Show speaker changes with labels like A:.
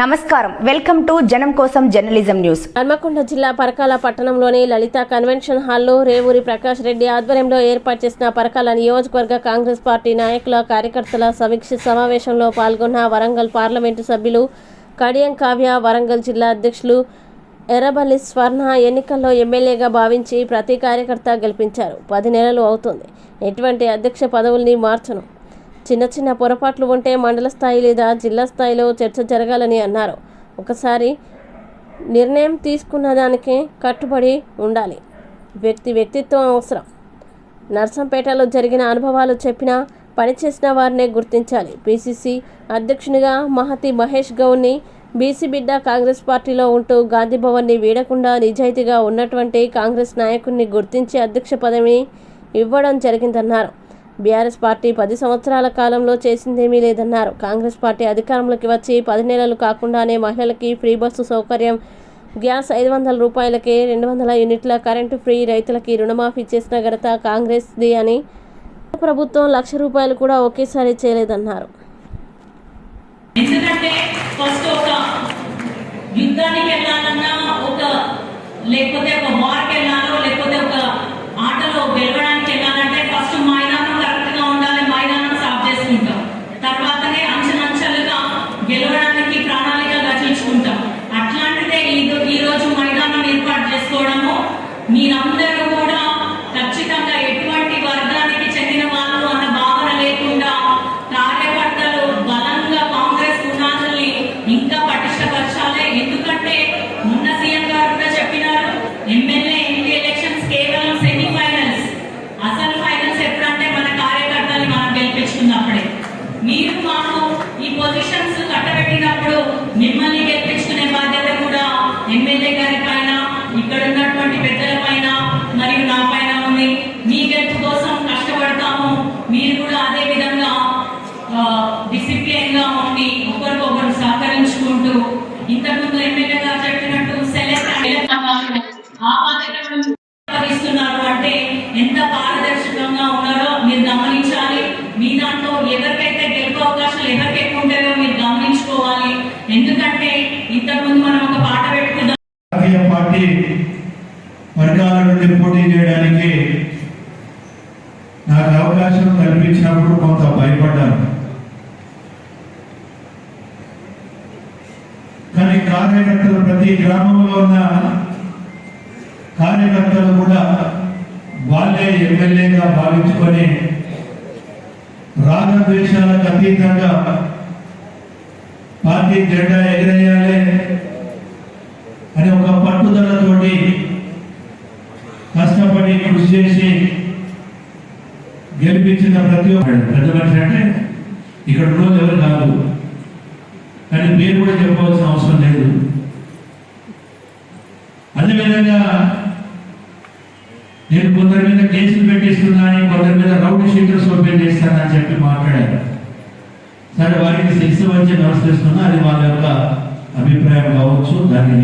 A: నమస్కారం. Welcome to జనం కోసం జర్నలిజం న్యూస్.
B: హన్మకొండ జిల్లా పరకాల పట్టణంలోని లలిత కన్వెన్షన్ హాల్లో రేవూరి ప్రకాష్ రెడ్డి ఆధ్వర్యంలో ఏర్పాటు చేసిన పరకాల నియోజకవర్గ కాంగ్రెస్ పార్టీ నాయకుల కార్యకర్తల సమీక్ష సమావేశంలో పాల్గొన్న వరంగల్ పార్లమెంటు సభ్యులు కడియం కావ్య వరంగల్ జిల్లా అధ్యక్షులు ఎర్రబల్లి స్వర్ణ ఎన్నికల్లో ఎమ్మెల్యేగా భావించి ప్రతి కార్యకర్త గెలిపించారు. పది నెలలు అవుతుంది. ఎటువంటి అధ్యక్ష పదవుల్ని మార్చను. చిన్న చిన్న పొరపాట్లు ఉంటే మండల స్థాయి లేదా జిల్లా స్థాయిలో చర్చ జరగాలని అన్నారు. ఒకసారి నిర్ణయం తీసుకున్న దానికి కట్టుబడి ఉండాలి. వ్యక్తి వ్యక్తిత్వం అవసరం. నర్సంపేటలో జరిగిన అనుభవాలు చెప్పినా పనిచేసిన వారినే గుర్తించాలి. పిసిసి అధ్యక్షునిగా మహతి మహేష్ గౌడ్ని బీసీ బిడ్డ కాంగ్రెస్ పార్టీలో ఉంటూ గాంధీ భవన్ని వీడకుండా నిజాయితీగా ఉన్నటువంటి కాంగ్రెస్ నాయకుడిని గుర్తించి అధ్యక్ష పదవిని ఇవ్వడం జరిగిందన్నారు. బీఆర్ఎస్ పార్టీ పది సంవత్సరాల కాలంలో చేసిందేమీ లేదన్నారు. కాంగ్రెస్ పార్టీ అధికారంలోకి వచ్చి పది నెలలు కాకుండానే మహిళలకి ఫ్రీ బస్సు సౌకర్యం గ్యాస్ ఐదు వందల రూపాయలకే రెండు వందల యూనిట్ల కరెంటు ఫ్రీ రైతులకి రుణమాఫీ చేసిన ఘనత కాంగ్రెస్ది అని ప్రభుత్వం లక్ష రూపాయలు కూడా ఒకేసారి చేయలేదన్నారు.
C: ఎందుకంటే ఫస్ట్ ఒక యుద్ధానికి వెళ్ళాలన్నా ఒక లేకపోతే ఒక వార్కి మిమ్మల్ని గెలిపించుకునే బాధ్యత కూడా ఎమ్మెల్యే ఎవరికైతే గెలుపు అవకాశాలు ఎవరికి ఎక్కువ ఉంటాయో మీరు గమనించుకోవాలి. ఎందుకంటే ఇంతకుముందు మనం ఒక పాట పెట్టుకుందాం
D: జాతీయ పార్టీ వర్గాల నుండి పోటీ చేయడానికి నాకు అవకాశం కల్పించినప్పుడు కొంత భయపడ్డాను. కానీ కార్యకర్తలు ప్రతి గ్రామంలో ఉన్న కార్యకర్తలు కూడా వాళ్ళే ఎమ్మెల్యేగా భావించుకొని రాగద్వేషాలకు అతీతంగా పార్టీ జెండా ఎగరేయాలి అని ఒక పట్టుదలతోటి కష్టపడి కృషి చేసి గెలిపించిన ప్రతి ఒక్క పెద్ద మనిషి అంటే ఇక్కడ రోజు ఎవరు కాదు. కానీ పేరు కూడా చెప్పవలసిన అవసరం లేదు. అదేవిధంగా నేను కొందరి మీద కేసులు పెట్టిస్తున్నాను కొందరి మీద రౌడీ షీటర్స్ ఓపెన్ చేస్తానని చెప్పి మాట్లాడారు సరే వారికి శిక్ష వచ్చి నమస్కరిస్తున్నా అది వాళ్ళ యొక్క అభిప్రాయం కావచ్చు దాన్ని